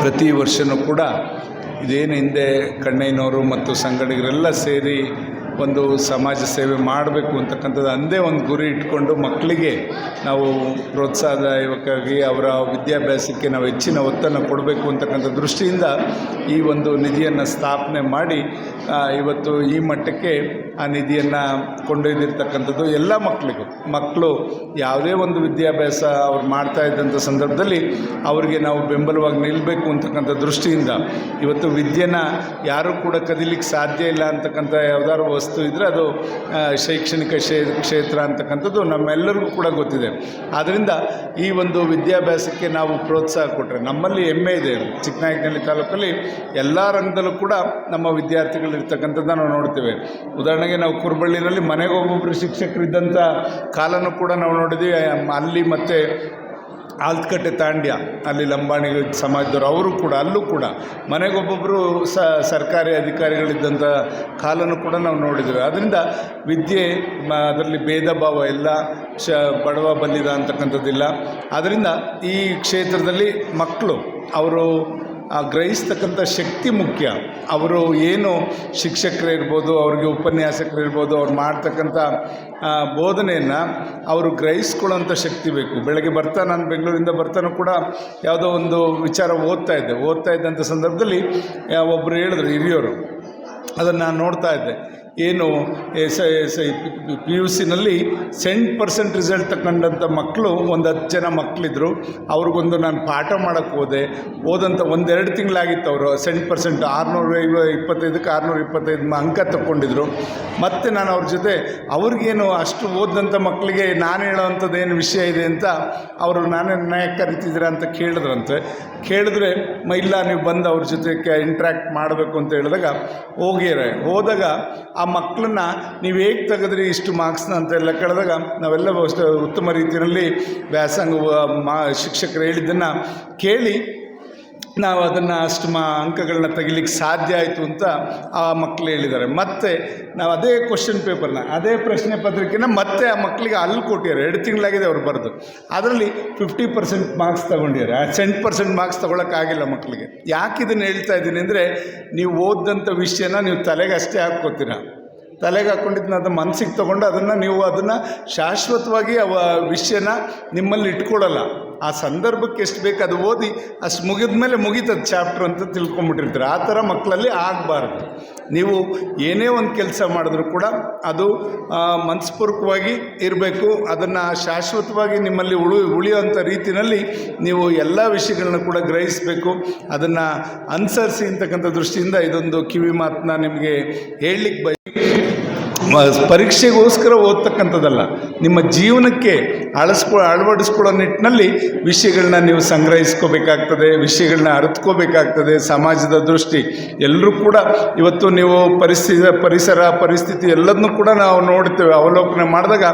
ಪ್ರತಿ ವರ್ಷವೂ ಕೂಡ ಇದೇನು ಹಿಂದೆ ಕಣ್ಣಯ್ಯನವರು ಮತ್ತು ಸಂಗಡಿಗರೆಲ್ಲ ಸೇರಿ ಒಂದು ಸಮಾಜ ಸೇವೆ ಮಾಡಬೇಕು ಅಂತಕ್ಕಂಥದ್ದು ಅಂದೇ ಒಂದು ಗುರಿ ಇಟ್ಕೊಂಡು ಮಕ್ಕಳಿಗೆ ನಾವು ಪ್ರೋತ್ಸಾಹದಾಯಕವಾಗಿ ಅವರ ವಿದ್ಯಾಭ್ಯಾಸಕ್ಕೆ ನಾವು ಹೆಚ್ಚಿನ ಒತ್ತನ್ನು ಕೊಡಬೇಕು ಅಂತಕ್ಕಂಥ ದೃಷ್ಟಿಯಿಂದ ಈ ಒಂದು ನಿಧಿಯನ್ನು ಸ್ಥಾಪನೆ ಮಾಡಿ ಇವತ್ತು ಈ ಮಟ್ಟಕ್ಕೆ ಆ ನಿಧಿಯನ್ನು ಕೊಂಡೊಯ್ದಿರ್ತಕ್ಕಂಥದ್ದು ಎಲ್ಲ ಮಕ್ಕಳಿಗೂ. ಮಕ್ಕಳು ಯಾವುದೇ ಒಂದು ವಿದ್ಯಾಭ್ಯಾಸ ಅವ್ರು ಮಾಡ್ತಾ ಇದ್ದಂಥ ಸಂದರ್ಭದಲ್ಲಿ ಅವರಿಗೆ ನಾವು ಬೆಂಬಲವಾಗಿ ನಿಲ್ಲಬೇಕು ಅಂತಕ್ಕಂಥ ದೃಷ್ಟಿಯಿಂದ ಇವತ್ತು ವಿದ್ಯೆನ ಯಾರೂ ಕೂಡ ಕದಿಲಿಕ್ಕೆ ಸಾಧ್ಯ ಇಲ್ಲ ಅಂತಕ್ಕಂಥ ಯಾವುದಾದ್ರು ವಸ್ತು ಇದ್ದರೆ ಅದು ಶೈಕ್ಷಣಿಕ ಕ್ಷೇತ್ರ ಅಂತಕ್ಕಂಥದ್ದು ನಮ್ಮೆಲ್ಲರಿಗೂ ಕೂಡ ಗೊತ್ತಿದೆ. ಆದ್ದರಿಂದ ಈ ಒಂದು ವಿದ್ಯಾಭ್ಯಾಸಕ್ಕೆ ನಾವು ಪ್ರೋತ್ಸಾಹ ಕೊಟ್ಟರೆ ನಮ್ಮಲ್ಲಿ ಹೆಮ್ಮೆ ಇದೆ. ಚಿಕ್ಕನಾಯಕನಹಳ್ಳಿ ತಾಲೂಕಲ್ಲಿ ಎಲ್ಲ ರಂಗದಲ್ಲೂ ಕೂಡ ನಮ್ಮ ವಿದ್ಯಾರ್ಥಿಗಳು ಇರ್ತಕ್ಕಂಥದ್ದನ್ನು ನಾವು ನೋಡ್ತೇವೆ. ಉದಾಹರಣೆಗೆ ನಾವು ಕುರುಬಳ್ಳಿನಲ್ಲಿ ಮನೆಗೆ ಒಬ್ಬೊಬ್ಬರು ಶಿಕ್ಷಕರಿದ್ದಂಥ ಕಾಲನೂ ಕೂಡ ನಾವು ನೋಡಿದ್ವಿ ಅಲ್ಲಿ ಮತ್ತು ಆಲ್ತ್ಕಟ್ಟೆ ತಾಂಡ್ಯ, ಅಲ್ಲಿ ಲಂಬಾಣಿ ಸಮಾಜದವರು, ಅವರು ಕೂಡ, ಅಲ್ಲೂ ಕೂಡ. ಮನೆಗೊಬ್ಬೊಬ್ಬರು ಸ, ಸರ್ಕಾರಿ ಅಧಿಕಾರಿಗಳಿದ್ದಂಥ ಕಾಲನ್ನು ಕೂಡ ನಾವು ನೋಡಿದ್ದೇವೆ. ಅದರಿಂದ ವಿದ್ಯೆ ಅದರಲ್ಲಿ ಭೇದ ಭಾವ ಇಲ್ಲ ಶ, ಬಡವ ಬಲ್ಲಿದ ಅಂತಕ್ಕಂಥದ್ದಿಲ್ಲ. ಆದ್ದರಿಂದ ಈ ಕ್ಷೇತ್ರದಲ್ಲಿ ಮಕ್ಕಳು, ಅವರು ಗ್ರಹಿಸ್ತಕ್ಕಂಥ ಶಕ್ತಿ ಮುಖ್ಯ. ಅವರು ಏನು ಶಿಕ್ಷಕರಿರ್ಬೋದು ಅವ್ರಿಗೆ ಉಪನ್ಯಾಸಕರಿರ್ಬೋದು ಅವ್ರು ಮಾಡ್ತಕ್ಕಂಥ ಆ, ಬೋಧನೆಯನ್ನು ಅವರು ಗ್ರಹಿಸ್ಕೊಳ್ಳೋಂಥ ಶಕ್ತಿ ಬೇಕು. ಬೆಳಗ್ಗೆ ಬರ್ತಾ ನಾನು ಬೆಂಗಳೂರಿಂದ ಬರ್ತಾನೂ ಕೂಡ ಯಾವುದೋ ಒಂದು ವಿಚಾರ ಓದ್ತಾ ಇದ್ದೆ. ಓದ್ತಾ ಇದ್ದಂಥ ಸಂದರ್ಭದಲ್ಲಿ ಒಬ್ಬರು ಹೇಳಿದ್ರು ಹಿರಿಯವರು ಅದನ್ನು ನಾನು ನೋಡ್ತಾ ಇದ್ದೆ. ಏನು ಎಸ್ ಎಸ್ ಪಿ ಯು ಸಿನಲ್ಲಿ ಸೆಂಟ್ ಪರ್ಸೆಂಟ್ ರಿಸಲ್ಟ್ ತಗೊಂಡಂಥ ಮಕ್ಕಳು ಒಂದು ಹತ್ತು ಜನ ಮಕ್ಕಳಿದ್ರು ಅವ್ರಿಗೊಂದು ನಾನು ಪಾಠ ಮಾಡೋಕ್ಕೆ ಹೋದೆ. ಹೋದಂಥ ಒಂದೆರಡು ತಿಂಗಳಾಗಿತ್ತು ಅವರು. ಸೆಂಟ್ ಪರ್ಸೆಂಟ್ ಆರುನೂರ ಇಪ್ಪತ್ತೈದಕ್ಕೆ ಆರುನೂರ ಇಪ್ಪತ್ತೈದು ಅಂಕ ತಗೊಂಡಿದ್ರು ಮತ್ತು ನಾನು ಅವ್ರ ಜೊತೆ, ಅವ್ರಿಗೇನು ಅಷ್ಟು ಓದಂಥ ಮಕ್ಕಳಿಗೆ ನಾನು ಹೇಳೋವಂಥದ್ದು ಏನು ವಿಷಯ ಇದೆ ಅಂತ ಅವರು ನಾನೇ ನ್ಯಾಯ ಕರಿತಿದ್ದೀರಾ ಅಂತ ಕೇಳಿದ್ರಂತೆ. ಕೇಳಿದ್ರೆ ಇಲ್ಲ, ನೀವು ಬಂದು ಅವ್ರ ಜೊತೆ ಇಂಟ್ರ್ಯಾಕ್ಟ್ ಮಾಡಬೇಕು ಅಂತ ಹೇಳಿದಾಗ ಹೋಗಿರ. ಹೋದಾಗ ಆ ಮಕ್ಕಳನ್ನ ನೀವು ಹೇಗೆ ತೆಗೆದ್ರಿ ಇಷ್ಟು ಮಾರ್ಕ್ಸ್ನ ಅಂತ ಎಲ್ಲ ಕೇಳಿದಾಗ ನಾವೆಲ್ಲ ಉತ್ತಮ ರೀತಿಯಲ್ಲಿ ವ್ಯಾಸಂಗ ಮಾ ಶಿಕ್ಷಕರು ಹೇಳಿದ್ದನ್ನು ಕೇಳಿ ನಾವು ಅದನ್ನು ಅಷ್ಟು ಮಾ ಅಂಕಗಳನ್ನ ತೆಗಿಲಿಕ್ಕೆ ಸಾಧ್ಯ ಆಯಿತು ಅಂತ ಆ ಮಕ್ಕಳು ಹೇಳಿದ್ದಾರೆ. ಮತ್ತು ನಾವು ಅದೇ ಕ್ವಶನ್ ಪೇಪರ್ನ ಅದೇ ಪ್ರಶ್ನೆ ಪತ್ರಿಕೆನ ಮತ್ತೆ ಆ ಮಕ್ಕಳಿಗೆ ಅಲ್ಲಿ ಕೊಟ್ಟಿದ್ದಾರೆ. ಎರಡು ತಿಂಗಳಾಗಿದೆ ಅವ್ರು ಬರೆದು. ಅದರಲ್ಲಿ ಫಿಫ್ಟಿ ಪರ್ಸೆಂಟ್ ಮಾರ್ಕ್ಸ್ ತೊಗೊಂಡಿದ್ದಾರೆ. ಆ ಸೆಂಟ್ ಪರ್ಸೆಂಟ್ ಮಾರ್ಕ್ಸ್ ತೊಗೊಳಕ್ಕಾಗಿಲ್ಲ ಮಕ್ಕಳಿಗೆ ಯಾಕೆ ಇದನ್ನು ಹೇಳ್ತಾ ಇದ್ದೀನಿ ಅಂದರೆ, ನೀವು ಓದಿದಂಥ ವಿಷಯನ ನೀವು ತಲೆಗೆ ಅಷ್ಟೇ ಹಾಕ್ಕೋತೀರ. ತಲೆಗೆ ಹಾಕ್ಕೊಂಡಿದ್ದನ್ನ ಅದು ಮನಸ್ಸಿಗೆ ತೊಗೊಂಡು ಅದನ್ನು ನೀವು ಅದನ್ನು ಶಾಶ್ವತವಾಗಿ ಅವ ವಿಷಯನ ನಿಮ್ಮಲ್ಲಿ ಇಟ್ಕೊಳ್ಳಲ್ಲ ಆ ಸಂದರ್ಭಕ್ಕೆ ಎಷ್ಟು ಬೇಕು ಅದು ಓದಿ, ಅಷ್ಟು ಮುಗಿದ ಮೇಲೆ ಮುಗೀತದ ಚಾಪ್ಟರ್ ಅಂತ ತಿಳ್ಕೊಂಬಿಟ್ಟಿರ್ತಾರೆ. ಆ ಥರ ಮಕ್ಕಳಲ್ಲಿ ಆಗಬಾರ್ದು. ನೀವು ಏನೇ ಒಂದು ಕೆಲಸ ಮಾಡಿದ್ರೂ ಕೂಡ ಅದು ಮನಸ್ಪೂರ್ವಕವಾಗಿ ಇರಬೇಕು. ಅದನ್ನು ಶಾಶ್ವತವಾಗಿ ನಿಮ್ಮಲ್ಲಿ ಉಳು ಉಳಿಯುವಂಥ ರೀತಿಯಲ್ಲಿ ನೀವು ಎಲ್ಲ ವಿಷಯಗಳನ್ನ ಕೂಡ ಗ್ರಹಿಸಬೇಕು. ಅದನ್ನು ಅನುಸರಿಸಿ ಅಂತಕ್ಕಂಥ ದೃಷ್ಟಿಯಿಂದ ಇದೊಂದು ಕಿವಿ ಮಾತನ್ನ ನಿಮಗೆ ಹೇಳಲಿಕ್ಕೆ ಬಯ ಪರೀಕ್ಷೆಗೋಸ್ಕರ ಓದ್ತಕ್ಕಂಥದ್ದಲ್ಲ. ನಿಮ್ಮ ಜೀವನಕ್ಕೆ ಅಳಸ್ಕೊ, ಅಳವಡಿಸ್ಕೊಳ್ಳೋ ನಿಟ್ಟಿನಲ್ಲಿ ವಿಷಯಗಳನ್ನ ನೀವು ಸಂಗ್ರಹಿಸ್ಕೋಬೇಕಾಗ್ತದೆ ವಿಷಯಗಳನ್ನ ಅರಿತ್ಕೋಬೇಕಾಗ್ತದೆ, ಸಮಾಜದ ದೃಷ್ಟಿ. ಎಲ್ಲರೂ ಕೂಡ ಇವತ್ತು ನೀವು ಪರಿಸ್ಥಿತಿ ಪರಿಸರ, ಪರಿಸ್ಥಿತಿ ಎಲ್ಲದನ್ನೂ ಕೂಡ ನಾವು ನೋಡ್ತೇವೆ, ಅವಲೋಕನ ಮಾಡಿದಾಗ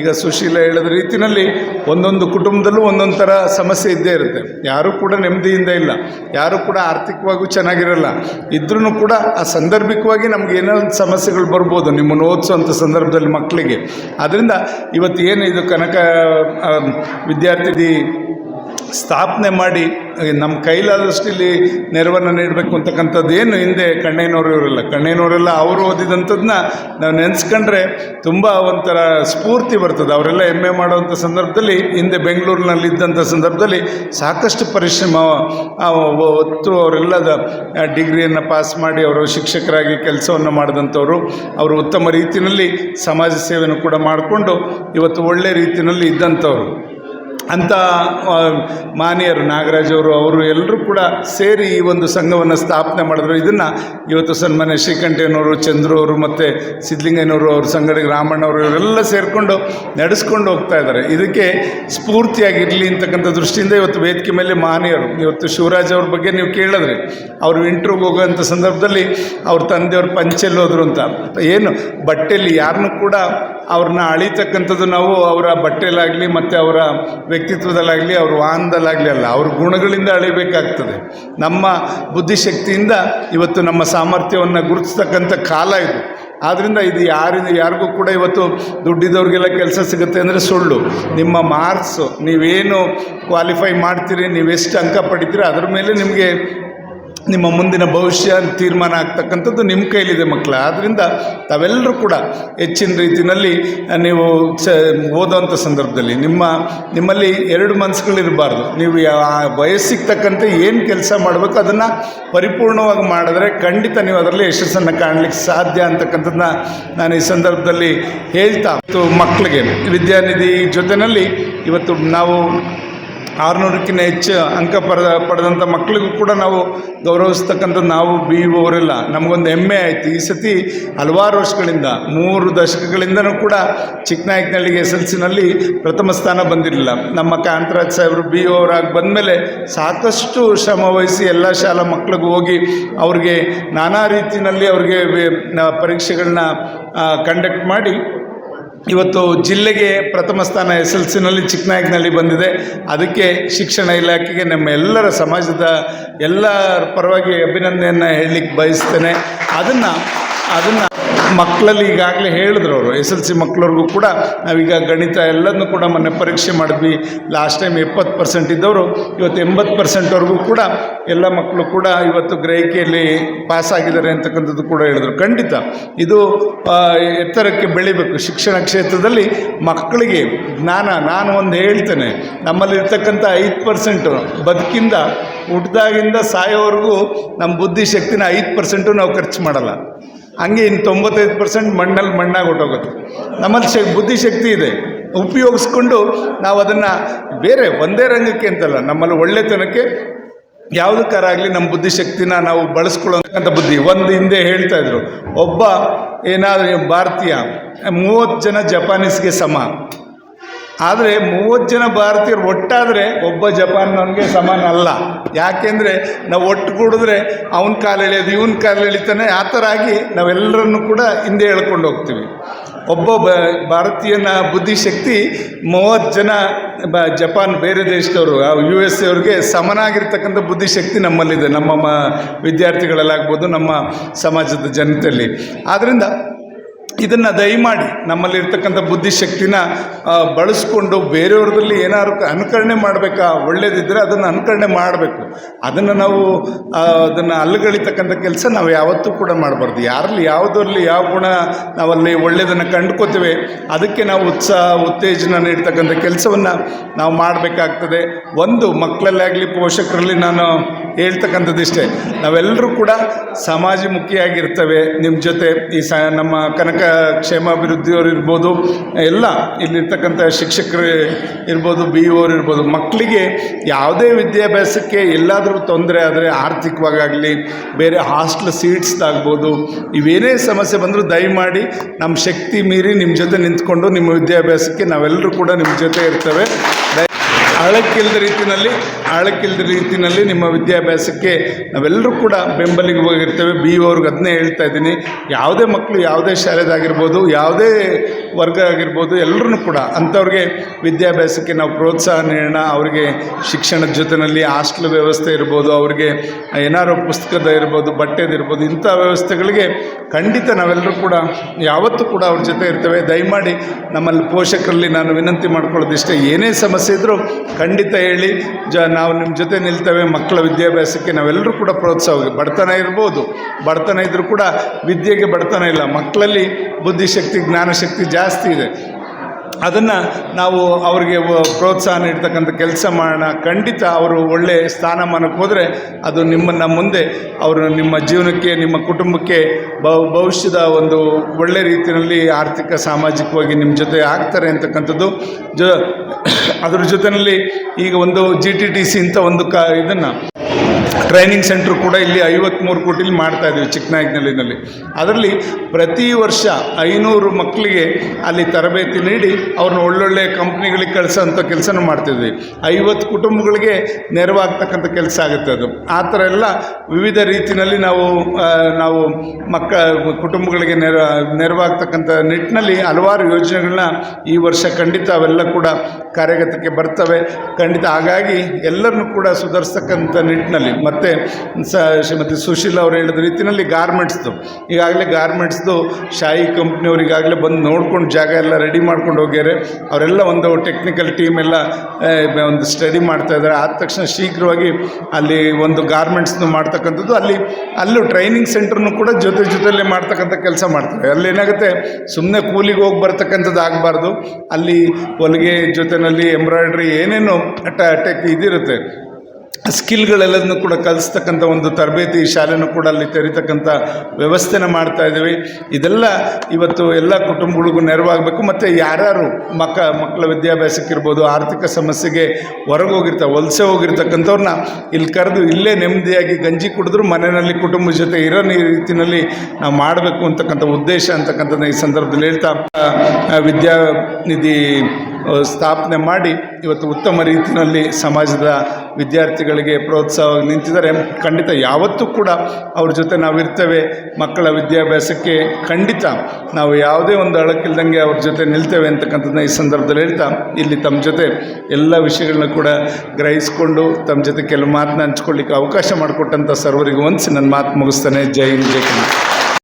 ಈಗ ಸುಶೀಲ ಹೇಳಿದ ರೀತಿಯಲ್ಲಿ ಒಂದೊಂದು ಕುಟುಂಬದಲ್ಲೂ ಒಂದೊಂದು ಥರ ಸಮಸ್ಯೆ ಇದ್ದೇ ಇರುತ್ತೆ. ಯಾರೂ ಕೂಡ ನೆಮ್ಮದಿಯಿಂದ ಇಲ್ಲ, ಯಾರೂ ಕೂಡ ಆರ್ಥಿಕವಾಗೂ ಚೆನ್ನಾಗಿರಲ್ಲ. ಇದ್ರೂ ಕೂಡ ಆ ಸಂದರ್ಭಿಕವಾಗಿ ನಮ್ಗೆ ಏನೋ ಒಂದು ಸಮಸ್ಯೆಗಳು ಬರ್ಬೋದು ನಿಮ್ಮನ್ನು ಓದಿಸುವಂಥ ಸಂದರ್ಭದಲ್ಲಿ ಮಕ್ಕಳಿಗೆ. ಅದರಿಂದ ಇವತ್ತು ಏನು ಇದು ಕನಕ ವಿದ್ಯಾರ್ಥಿ ಸ್ಥಾಪನೆ ಮಾಡಿ ನಮ್ಮ ಕೈಲಾದಷ್ಟು ಇಲ್ಲಿ ನೆರವನ್ನು ನೀಡಬೇಕು ಅಂತಕ್ಕಂಥದ್ದು ಏನು ಹಿಂದೆ ಕಣ್ಣಯ್ಯನವರು ಇವರೆಲ್ಲ. ಕಣ್ಣೇನವರೆಲ್ಲ ಅವರು ಓದಿದಂಥದ್ದನ್ನ ನಾವು ನೆನೆಸ್ಕೊಂಡ್ರೆ ತುಂಬ ಒಂಥರ ಸ್ಫೂರ್ತಿ ಬರ್ತದೆ. ಅವರೆಲ್ಲ ಹೆಮ್ಮೆ ಮಾಡುವಂಥ ಸಂದರ್ಭದಲ್ಲಿ, ಹಿಂದೆ ಬೆಂಗಳೂರಿನಲ್ಲಿ ಇದ್ದಂಥ ಸಂದರ್ಭದಲ್ಲಿ ಸಾಕಷ್ಟು ಪರಿಶ್ರಮ ಹೊತ್ತು ಅವರೆಲ್ಲದ ಡಿಗ್ರಿಯನ್ನು ಪಾಸ್ ಮಾಡಿ ಅವರು ಶಿಕ್ಷಕರಾಗಿ ಕೆಲಸವನ್ನು ಮಾಡಿದಂಥವರು, ಅವರು ಉತ್ತಮ ರೀತಿಯಲ್ಲಿ ಸಮಾಜ ಸೇವೆಯನ್ನು ಕೂಡ ಮಾಡಿಕೊಂಡು ಇವತ್ತು ಒಳ್ಳೆ ರೀತಿಯಲ್ಲಿ ಇದ್ದಂಥವ್ರು. ಅಂಥ ಮಾನಿಯರು ನಾಗರಾಜವರು ನಾಗರಾಜ್ ಅವರು ಎಲ್ಲರೂ ಕೂಡ ಸೇರಿ ಈ ಒಂದು ಸಂಘವನ್ನು ಸ್ಥಾಪನೆ ಮಾಡಿದ್ರು. ಇದನ್ನು ಇವತ್ತು ಸನ್ಮಾನ್ಯ ಶ್ರೀಕಂಠಯ್ಯನವರು, ಚಂದ್ರು ಅವರು ಮತ್ತು ಸಿದ್ಧಲಿಂಗಯ್ಯನವರು, ಅವ್ರ ಸಂಗಡಿಗೆ ರಾಮಣ್ಣವರು ಇವರೆಲ್ಲ ಸೇರಿಕೊಂಡು ನಡೆಸ್ಕೊಂಡು ಹೋಗ್ತಾ ಇದ್ದಾರೆ. ಇದಕ್ಕೆ ಸ್ಫೂರ್ತಿಯಾಗಿರಲಿ ಅಂತಕ್ಕಂಥ ದೃಷ್ಟಿಯಿಂದ ಇವತ್ತು ವೇದಿಕೆ ಮೇಲೆ ಮಾನಿಯರು, ಇವತ್ತು ಶಿವರಾಜ್ ಅವ್ರ ಬಗ್ಗೆ ನೀವು ಕೇಳಿದ್ರಿ. ಅವರು ಇಂಟ್ರ್ಯೂಗೆ ಹೋಗೋಂಥ ಸಂದರ್ಭದಲ್ಲಿ ಅವ್ರ ತಂದೆಯವರು ಪಂಚೆಲ್ಲಿ ಹೋದರು ಅಂತ. ಏನು, ಬಟ್ಟೆಯಲ್ಲಿ ಯಾರನ್ನೂ ಕೂಡ ಅವ್ರನ್ನ ಅಳಿತಕ್ಕಂಥದ್ದು ನಾವು ಅವರ ಬಟ್ಟೆಯಲ್ಲಾಗಲಿ ಮತ್ತು ಅವರ ವ್ಯಕ್ತಿತ್ವದಲ್ಲಾಗಲಿ, ಅವ್ರ ವಾಹನದಲ್ಲಾಗಲಿ ಅಲ್ಲ, ಅವ್ರ ಗುಣಗಳಿಂದ ಅಳಿಬೇಕಾಗ್ತದೆ. ನಮ್ಮ ಬುದ್ಧಿಶಕ್ತಿಯಿಂದ ಇವತ್ತು ನಮ್ಮ ಸಾಮರ್ಥ್ಯವನ್ನು ಗುರುತಿಸ್ತಕ್ಕಂಥ ಕಾಲ ಇದು. ಆದ್ದರಿಂದ ಇದು ಯಾರಿಂದ, ಯಾರಿಗೂ ಕೂಡ ಇವತ್ತು ದುಡ್ಡಿದವ್ರಿಗೆಲ್ಲ ಕೆಲಸ ಸಿಗುತ್ತೆ ಅಂದರೆ ಸುಳ್ಳು. ನಿಮ್ಮ ಮಾರ್ಕ್ಸು, ನೀವೇನು ಕ್ವಾಲಿಫೈ ಮಾಡ್ತೀರಿ, ನೀವೆಷ್ಟು ಅಂಕ ಪಡಿತೀರಿ, ಅದ್ರ ಮೇಲೆ ನಿಮಗೆ ನಿಮ್ಮ ಮುಂದಿನ ಭವಿಷ್ಯ ತೀರ್ಮಾನ ಆಗ್ತಕ್ಕಂಥದ್ದು ನಿಮ್ಮ ಕೈಲಿದೆ ಮಕ್ಕಳ. ಆದ್ದರಿಂದ ತಾವೆಲ್ಲರೂ ಕೂಡ ಹೆಚ್ಚಿನ ರೀತಿಯಲ್ಲಿ ನೀವು ಚ ಓದೋವಂಥ ಸಂದರ್ಭದಲ್ಲಿ ನಿಮ್ಮ, ನಿಮ್ಮಲ್ಲಿ ಎರಡು ಮನಸ್ಸುಗಳಿರಬಾರ್ದು ನೀವು ಆ ವಯಸ್ಸಿಗೆ ತಕ್ಕಂತೆ ಏನು ಕೆಲಸ ಮಾಡಬೇಕು ಅದನ್ನು ಪರಿಪೂರ್ಣವಾಗಿ ಮಾಡಿದ್ರೆ ಖಂಡಿತ ನೀವು ಅದರಲ್ಲಿ ಯಶಸ್ಸನ್ನು ಕಾಣಲಿಕ್ಕೆ ಸಾಧ್ಯ ಅಂತಕ್ಕಂಥದ್ದನ್ನ ನಾನು ಈ ಸಂದರ್ಭದಲ್ಲಿ ಹೇಳ್ತಾ ಮಕ್ಕಳಿಗೆ ವಿದ್ಯಾನಿಧಿ ಜೊತೆಯಲ್ಲಿ ಇವತ್ತು ನಾವು ಆರುನೂರಕ್ಕಿಂತ ಹೆಚ್ಚು ಅಂಕ ಪಡೆದ, ಪಡೆದಂಥ ಮಕ್ಕಳಿಗೂ ಕೂಡ ನಾವು ಗೌರವಿಸ್ತಕ್ಕಂಥ ನಾವು ಬಿ ಇ ಅವರೆಲ್ಲ ನಮಗೊಂದು ಹೆಮ್ಮೆ ಆಯಿತು. ಈ ಸತಿ ಹಲವಾರು ವರ್ಷಗಳಿಂದ, ಮೂರು ದಶಕಗಳಿಂದನೂ ಕೂಡ ಚಿಕ್ಕನಾಯಕನಹಳ್ಳಿಗೆ ಎಸ್ ಎಲ್ ಸಿನಲ್ಲಿ ಪ್ರಥಮ ಸ್ಥಾನ ಬಂದಿರಲಿಲ್ಲ. ನಮ್ಮ ಕಾಂತರಾಜ್ ಸಾಹೇಬರು ಬಿ ಇ ಅವರಾಗಿ ಬಂದಮೇಲೆ ಸಾಕಷ್ಟು ಶ್ರಮ ವಹಿಸಿ ಎಲ್ಲ ಶಾಲಾ ಮಕ್ಕಳಿಗೂ ಹೋಗಿ ಅವ್ರಿಗೆ ನಾನಾ ರೀತಿಯಲ್ಲಿ ಅವ್ರಿಗೆ ಪರೀಕ್ಷೆಗಳನ್ನ ಕಂಡಕ್ಟ್ ಮಾಡಿ ಇವತ್ತು ಜಿಲ್ಲೆಗೆ ಪ್ರಥಮ ಸ್ಥಾನ ಎಸ್ ಎಲ್ ಸಿನಲ್ಲಿ ಚಿಕ್ಕನಾಯಕನಲ್ಲಿ ಬಂದಿದೆ. ಅದಕ್ಕೆ ಶಿಕ್ಷಣ ಇಲಾಖೆಗೆ ನಮ್ಮ ಎಲ್ಲರ ಸಮಾಜದ ಎಲ್ಲರ ಪರವಾಗಿ ಅಭಿನಂದನೆಯನ್ನು ಹೇಳಲಿಕ್ಕೆ ಬಯಸ್ತೇನೆ. ಅದನ್ನು ಅದನ್ನು ಮಕ್ಕಳಲ್ಲಿ ಈಗಾಗಲೇ ಹೇಳಿದ್ರು ಅವರು. ಎಸ್ ಎಲ್ ಸಿ ಮಕ್ಕಳವ್ರಿಗೂ ಕೂಡ ನಾವೀಗ ಗಣಿತ ಎಲ್ಲದನ್ನೂ ಕೂಡ ಮೊನ್ನೆ ಪರೀಕ್ಷೆ ಮಾಡಿದ್ವಿ. ಲಾಸ್ಟ್ ಟೈಮ್ ಎಪ್ಪತ್ತು ಪರ್ಸೆಂಟ್ ಇದ್ದವರು, ಇವತ್ತು ಎಂಬತ್ತು ಪರ್ಸೆಂಟ್ವರೆಗೂ ಕೂಡ ಎಲ್ಲ ಮಕ್ಕಳು ಕೂಡ ಇವತ್ತು ಗ್ರಹಿಕೆಯಲ್ಲಿ ಪಾಸ್ ಆಗಿದ್ದಾರೆ ಅಂತಕ್ಕಂಥದ್ದು ಕೂಡ ಹೇಳಿದರು. ಖಂಡಿತ ಇದು ಎತ್ತರಕ್ಕೆ ಬೆಳಿಬೇಕು. ಶಿಕ್ಷಣ ಕ್ಷೇತ್ರದಲ್ಲಿ ಮಕ್ಕಳಿಗೆ ಜ್ಞಾನ, ನಾನು ಒಂದು ಹೇಳ್ತೇನೆ, ನಮ್ಮಲ್ಲಿರ್ತಕ್ಕಂಥ ಐದು ಪರ್ಸೆಂಟು ಬದುಕಿಂದ ಹುಟ್ಟಿದಾಗಿಂದ ಸಾಯೋವರೆಗೂ ನಮ್ಮ ಬುದ್ಧಿಶಕ್ತಿನ ಐದು ಪರ್ಸೆಂಟು ನಾವು ಖರ್ಚು ಮಾಡಲ್ಲ. ಹಂಗೆ ಇನ್ನು ತೊಂಬತ್ತೈದು ಪರ್ಸೆಂಟ್ ಮಣ್ಣಲ್ಲಿ ಮಣ್ಣಾಗಿ ಹೊಟ್ಟೋಗುತ್ತೆ ನಮ್ಮಲ್ಲಿ ಶಕ್, ಬುದ್ಧಿಶಕ್ತಿ ಇದೆ. ಉಪಯೋಗಿಸ್ಕೊಂಡು ನಾವು ಅದನ್ನು ಬೇರೆ ಒಂದೇ ರಂಗಕ್ಕೆ ಅಂತಲ್ಲ, ನಮ್ಮಲ್ಲಿ ಒಳ್ಳೆತನಕ್ಕೆ ಯಾವುದಕ್ಕಾರಾಗಲಿ ನಮ್ಮ ಬುದ್ಧಿಶಕ್ತಿನ ನಾವು ಬಳಸ್ಕೊಳ್ಳೋಕ್ಕಂಥ ಬುದ್ಧಿ. ಒಂದು ಹಿಂದೆ ಹೇಳ್ತಾ ಇದ್ರು, ಒಬ್ಬ ಏನಾದರೂ ಭಾರತೀಯ, ಮೂವತ್ತು ಜನ ಜಪಾನೀಸ್ಗೆ ಸಮ. ಆದರೆ ಮೂವತ್ತು ಜನ ಭಾರತೀಯರು ಒಟ್ಟಾದರೆ ಒಬ್ಬ ಜಪಾನ್ನವನಿಗೆ ಸಮಾನ ಅಲ್ಲ. ಯಾಕೆಂದರೆ ನಾವು ಒಟ್ಟು ಕೂಡಿದ್ರೆ ಅವನ ಕಾಲು ಎಳೆಯೋದು, ಇವನ ಕಾಲು ಎಳಿತಾನೆ. ಆ ಥರ ಆಗಿ ನಾವೆಲ್ಲರನ್ನು ಕೂಡ ಹಿಂದೆ ಎಳ್ಕೊಂಡು ಹೋಗ್ತೀವಿ. ಒಬ್ಬ ಬ, ಭಾರತೀಯನ ಬುದ್ಧಿಶಕ್ತಿ ಮೂವತ್ತು ಜನ ಬ, ಜಪಾನ್ ಬೇರೆ ದೇಶದವರು ಯು ಎಸ್ ಅವ್ರಿಗೆ ಸಮನಾಗಿರ್ತಕ್ಕಂಥ ಬುದ್ಧಿಶಕ್ತಿ ನಮ್ಮಲ್ಲಿದೆ. ನಮ್ಮ ಮ, ವಿದ್ಯಾರ್ಥಿಗಳಲ್ಲಾಗ್ಬೋದು ನಮ್ಮ ಸಮಾಜದ ಜನತೆಯಲ್ಲಿ. ಆದ್ದರಿಂದ ಇದನ್ನು ದಯಮಾಡಿ ನಮ್ಮಲ್ಲಿರ್ತಕ್ಕಂಥ ಬುದ್ಧಿಶಕ್ತಿನ ಬಳಸ್ಕೊಂಡು ಬೇರೆಯವ್ರದಲ್ಲಿ ಏನಾದ್ರು ಅನುಕರಣೆ ಮಾಡಬೇಕಾ? ಒಳ್ಳೇದಿದ್ದರೆ ಅದನ್ನು ಅನುಕರಣೆ ಮಾಡಬೇಕು. ಅದನ್ನು ನಾವು ಅದನ್ನು ಅಲ್ಲಗಳಿತಕ್ಕಂಥ ಕೆಲಸ ನಾವು ಯಾವತ್ತೂ ಕೂಡ ಮಾಡಬಾರ್ದು. ಯಾರಲ್ಲಿ ಯಾವುದರಲ್ಲಿ ಯಾವ ಗುಣ ನಾವಲ್ಲಿ ಒಳ್ಳೆಯದನ್ನು ಕಂಡುಕೋತೇವೆ, ಅದಕ್ಕೆ ನಾವು ಉತ್ಸಾಹ, ಉತ್ತೇಜನ ನೀಡ್ತಕ್ಕಂಥ ಕೆಲಸವನ್ನು ನಾವು ಮಾಡಬೇಕಾಗ್ತದೆ. ಒಂದು ಮಕ್ಕಳಲ್ಲಾಗಲಿ ಪೋಷಕರಲ್ಲಿ ನಾನು ಹೇಳ್ತಕ್ಕಂಥದ್ದಿಷ್ಟೇ. ನಾವೆಲ್ಲರೂ ಕೂಡ ಸಮಾಜಮುಖಿಯಾಗಿರ್ತವೆ. ನಿಮ್ಮ ಜೊತೆ ಈ ಸ, ನಮ್ಮ ಕನಕ ಕ್ಷೇಮಾಭಿವೃದ್ಧಿಯವರು ಇರ್ಬೋದು, ಎಲ್ಲ ಇಲ್ಲಿರ್ತಕ್ಕಂಥ ಶಿಕ್ಷಕರು ಇರ್ಬೋದು, ಬಿ ಇ ಇರ್ಬೋದು, ಮಕ್ಕಳಿಗೆ ಯಾವುದೇ ವಿದ್ಯಾಭ್ಯಾಸಕ್ಕೆ ಎಲ್ಲಾದರೂ ತೊಂದರೆ ಆದರೆ ಆರ್ಥಿಕವಾಗಲಿ ಬೇರೆ ಹಾಸ್ಟೆಲ್ ಸೀಟ್ಸ್ದಾಗ್ಬೋದು ಇವೇನೇ ಸಮಸ್ಯೆ ಬಂದರೂ ದಯಮಾಡಿ ನಮ್ಮ ಶಕ್ತಿ ಮೀರಿ ನಿಮ್ಮ ಜೊತೆ ನಿಂತ್ಕೊಂಡು ನಿಮ್ಮ ವಿದ್ಯಾಭ್ಯಾಸಕ್ಕೆ ನಾವೆಲ್ಲರೂ ಕೂಡ ನಿಮ್ಮ ಜೊತೆ ಇರ್ತೇವೆ. ದಯ ಆಳಕ್ಕಿಲ್ಲದ ರೀತಿಯಲ್ಲಿ ಆಳಕ್ಕಿಲ್ಲದ ರೀತಿಯಲ್ಲಿ ನಿಮ್ಮ ವಿದ್ಯಾಭ್ಯಾಸಕ್ಕೆ ನಾವೆಲ್ಲರೂ ಕೂಡ ಬೆಂಬಲಿಗೆ ಹೋಗಿರ್ತೇವೆ. ಬಿ ಅವ್ರಿಗೆ ಅದನ್ನೇ ಹೇಳ್ತಾ ಇದ್ದೀನಿ. ಯಾವುದೇ ಮಕ್ಕಳು ಯಾವುದೇ ಶಾಲೆದಾಗಿರ್ಬೋದು, ಯಾವುದೇ ವರ್ಗ ಆಗಿರ್ಬೋದು ಎಲ್ಲರೂ ಕೂಡ ಅಂಥವ್ರಿಗೆ ವಿದ್ಯಾಭ್ಯಾಸಕ್ಕೆ ನಾವು ಪ್ರೋತ್ಸಾಹ ನೀಡೋಣ. ಅವರಿಗೆ ಶಿಕ್ಷಣದ ಜೊತೆಯಲ್ಲಿ ಹಾಸ್ಟೆಲ್ ವ್ಯವಸ್ಥೆ ಇರ್ಬೋದು, ಅವರಿಗೆ ಏನಾದ್ರು ಪುಸ್ತಕದ ಇರ್ಬೋದು ಬಟ್ಟೆದಿರ್ಬೋದು ಇಂಥ ವ್ಯವಸ್ಥೆಗಳಿಗೆ ಖಂಡಿತ ನಾವೆಲ್ಲರೂ ಕೂಡ ಯಾವತ್ತೂ ಕೂಡ ಅವ್ರ ಜೊತೆ ಇರ್ತೇವೆ. ದಯಮಾಡಿ ನಮ್ಮಲ್ಲಿ ಪೋಷಕರಲ್ಲಿ ನಾನು ವಿನಂತಿ ಮಾಡ್ಕೊಳ್ಳೋದಿಷ್ಟೇ. ಏನೇ ಸಮಸ್ಯೆ ಇದ್ದರೂ ಖಂಡಿತ ಹೇಳಿ. ಜ ನಾವು ನಿಮ್ಮ ಜೊತೆ ನಿಲ್ತೇವೆ, ಮಕ್ಕಳ ವಿದ್ಯಾಭ್ಯಾಸಕ್ಕೆ ನಾವೆಲ್ಲರೂ ಕೂಡ ಪ್ರೋತ್ಸಾಹ ಬಡತನ ಇರ್ಬೋದು. ಬಡತನ ಇದ್ದರೂ ಕೂಡ ವಿದ್ಯೆಗೆ ಬಡತನ ಇಲ್ಲ. ಮಕ್ಕಳಲ್ಲಿ ಬುದ್ಧಿಶಕ್ತಿ, ಜ್ಞಾನಶಕ್ತಿ ಜಾಸ್ತಿ ಇದೆ. ಅದನ್ನು ನಾವು ಅವರಿಗೆ ಪ್ರೋತ್ಸಾಹ ನೀಡ್ತಕ್ಕಂಥ ಕೆಲಸ ಮಾಡೋಣ. ಖಂಡಿತ ಅವರು ಒಳ್ಳೆಯ ಸ್ಥಾನಮಾನಕ್ಕೆ ಹೋದರೆ ಅದು ನಿಮ್ಮನ್ನು ಮುಂದೆ ಅವರು ನಿಮ್ಮ ಜೀವನಕ್ಕೆ, ನಿಮ್ಮ ಕುಟುಂಬಕ್ಕೆ ಭವ್- ಭವಿಷ್ಯದ ಒಂದು ಒಳ್ಳೆ ರೀತಿಯಲ್ಲಿ ಆರ್ಥಿಕ, ಸಾಮಾಜಿಕವಾಗಿ ನಿಮ್ಮ ಜೊತೆ ಆಗ್ತಾರೆ ಅಂತಕ್ಕಂಥದ್ದು. ಜೊ, ಅದ್ರ ಜೊತೆಯಲ್ಲಿ ಈಗ ಒಂದು ಜಿ ಟಿ ಟಿ ಸಿ ಇಂಥ ಒಂದು ಕ ಇದನ್ನು ಟ್ರೈನಿಂಗ್ ಸೆಂಟ್ರ್ ಕೂಡ ಇಲ್ಲಿ ಐವತ್ತ್ಮೂರು ಕೋಟಿಲಿ ಮಾಡ್ತಾ ಇದ್ದೀವಿ ಚಿಕ್ಕನಾಯಕನಹಳ್ಳಿನಲ್ಲಿ ಅದರಲ್ಲಿ ಪ್ರತಿ ವರ್ಷ ಐನೂರು ಮಕ್ಕಳಿಗೆ ಅಲ್ಲಿ ತರಬೇತಿ ನೀಡಿ ಅವ್ರನ್ನ ಒಳ್ಳೊಳ್ಳೆ ಕಂಪ್ನಿಗಳಿಗೆ ಕಳಿಸೋಂಥ ಕೆಲಸನೂ ಮಾಡ್ತಿದ್ವಿ. ಐವತ್ತು ಕುಟುಂಬಗಳಿಗೆ ನೆರವಾಗ್ತಕ್ಕಂಥ ಕೆಲಸ ಆಗುತ್ತೆ ಅದು. ಆ ಥರ ಎಲ್ಲ ವಿವಿಧ ರೀತಿಯಲ್ಲಿ ನಾವು ನಾವು ಮಕ್ಕ, ಕುಟುಂಬಗಳಿಗೆ ನೆರ, ನೆರವಾಗ್ತಕ್ಕಂಥ ನಿಟ್ಟಿನಲ್ಲಿ ಹಲವಾರು ಯೋಜನೆಗಳನ್ನ ಈ ವರ್ಷ ಖಂಡಿತ ಅವೆಲ್ಲ ಕೂಡ ಕಾರ್ಯಗತಕ್ಕೆ ಬರ್ತವೆ. ಖಂಡಿತ ಹಾಗಾಗಿ ಎಲ್ಲರನ್ನೂ ಕೂಡ ಸುಧಾರಿಸ್ತಕ್ಕಂಥ ನಿಟ್ಟಿನಲ್ಲಿ. ಮತ್ತು ಸ, ಶ್ರೀಮತಿ ಸುಶೀಲ್ ಅವರು ಹೇಳಿದ ರೀತಿಯಲ್ಲಿ ಗಾರ್ಮೆಂಟ್ಸ್ದು ಈಗಾಗಲೇ ಗಾರ್ಮೆಂಟ್ಸ್ದು ಶಾಯಿ ಕಂಪ್ನಿಯವ್ರು ಈಗಾಗಲೇ ಬಂದು ನೋಡ್ಕೊಂಡು ಜಾಗ ಎಲ್ಲ ರೆಡಿ ಮಾಡ್ಕೊಂಡು ಹೋಗ್ಯಾರೆ. ಅವರೆಲ್ಲ ಒಂದು ಟೆಕ್ನಿಕಲ್ ಟೀಮ್ ಎಲ್ಲ ಒಂದು ಸ್ಟಡಿ ಮಾಡ್ತಾ ಇದ್ದಾರೆ. ಆದ ತಕ್ಷಣ ಶೀಘ್ರವಾಗಿ ಅಲ್ಲಿ ಒಂದು ಗಾರ್ಮೆಂಟ್ಸ್ನು ಮಾಡ್ತಕ್ಕಂಥದ್ದು. ಅಲ್ಲಿ, ಅಲ್ಲೂ ಟ್ರೈನಿಂಗ್ ಸೆಂಟ್ರನ್ನು ಕೂಡ ಜೊತೆ ಜೊತೆಯಲ್ಲೇ ಮಾಡ್ತಕ್ಕಂಥ ಕೆಲಸ ಮಾಡ್ತಾರೆ. ಅಲ್ಲಿ ಏನಾಗುತ್ತೆ ಸುಮ್ಮನೆ ಕೂಲಿಗೆ ಹೋಗಿ ಬರ್ತಕ್ಕಂಥದ್ದು ಆಗಬಾರ್ದು. ಅಲ್ಲಿ ಹೊಲಿಗೆ ಜೊತೆಯಲ್ಲಿ ಎಂಬ್ರಾಯ್ಡ್ರಿ ಏನೇನು ಟೆಕ್ ಇದಿರುತ್ತೆ. ಸ್ಕಿಲ್ಗಳೆಲ್ಲದನ್ನು ಕೂಡ ಕಲಿಸ್ತಕ್ಕಂಥ ಒಂದು ತರಬೇತಿ ಶಾಲೆನೂ ಕೂಡ ಅಲ್ಲಿ ತೆರೀತಕ್ಕಂಥ ವ್ಯವಸ್ಥೆನ ಮಾಡ್ತಾ ಇದ್ದೀವಿ. ಇದೆಲ್ಲ ಇವತ್ತು ಎಲ್ಲ ಕುಟುಂಬಗಳಿಗೂ ನೆರವಾಗಬೇಕು. ಮತ್ತು ಯಾರ್ಯಾರು ಮಕ್ಕ ಮಕ್ಕಳ ವಿದ್ಯಾಭ್ಯಾಸಕ್ಕಿರ್ಬೋದು, ಆರ್ಥಿಕ ಸಮಸ್ಯೆಗೆ ಹೊರಗೆ ಹೋಗಿರ್ತಾರೆ ವಲಸೆ ಹೋಗಿರ್ತಕ್ಕಂಥವ್ರನ್ನ ಇಲ್ಲಿ ಕರೆದು ಇಲ್ಲೇ ನೆಮ್ಮದಿಯಾಗಿ ಗಂಜಿ ಕುಡಿದ್ರು ಮನೆಯಲ್ಲಿ ಕುಟುಂಬದ ಜೊತೆ ಇರೋ ರೀತಿಯಲ್ಲಿ ನಾವು ಮಾಡಬೇಕು ಅಂತಕ್ಕಂಥ ಉದ್ದೇಶ ಅಂತಕ್ಕಂಥದ್ದನ್ನ ಈ ಸಂದರ್ಭದಲ್ಲಿ ಹೇಳ್ತಾ ವಿದ್ಯಾನಿಧಿ ಸ್ಥಾಪನೆ ಮಾಡಿ ಇವತ್ತು ಉತ್ತಮ ರೀತಿಯಲ್ಲಿ ಸಮಾಜದ ವಿದ್ಯಾರ್ಥಿಗಳಿಗೆ ಪ್ರೋತ್ಸಾಹ ನಿಂತಿದ್ದಾರೆ. ಖಂಡಿತ ಯಾವತ್ತೂ ಕೂಡ ಅವ್ರ ಜೊತೆ ನಾವು ಇರ್ತೇವೆ. ಮಕ್ಕಳ ವಿದ್ಯಾಭ್ಯಾಸಕ್ಕೆ ಖಂಡಿತ ನಾವು ಯಾವುದೇ ಒಂದು ಅಳಕಿಲ್ದಂಗೆ ಅವ್ರ ಜೊತೆ ನಿಲ್ತೇವೆ ಅಂತಕ್ಕಂಥದ್ದನ್ನ ಈ ಸಂದರ್ಭದಲ್ಲಿ ಹೇಳ್ತಾ ಇಲ್ಲಿ ತಮ್ಮ ಜೊತೆ ಎಲ್ಲ ವಿಷಯಗಳನ್ನ ಕೂಡ ಗ್ರಹಿಸ್ಕೊಂಡು ತಮ್ಮ ಜೊತೆ ಕೆಲವು ಮಾತನ್ನ ಹಂಚ್ಕೊಳ್ಳಿಕ್ಕೆ ಅವಕಾಶ ಮಾಡಿಕೊಟ್ಟಂಥ ಸರ್ವರಿಗೂ ಹೊಂದಿಸಿ ನನ್ನ ಮಾತು ಮುಗಿಸ್ತಾನೆ. ಜೈ ಹಿಂದ್, ಜೈ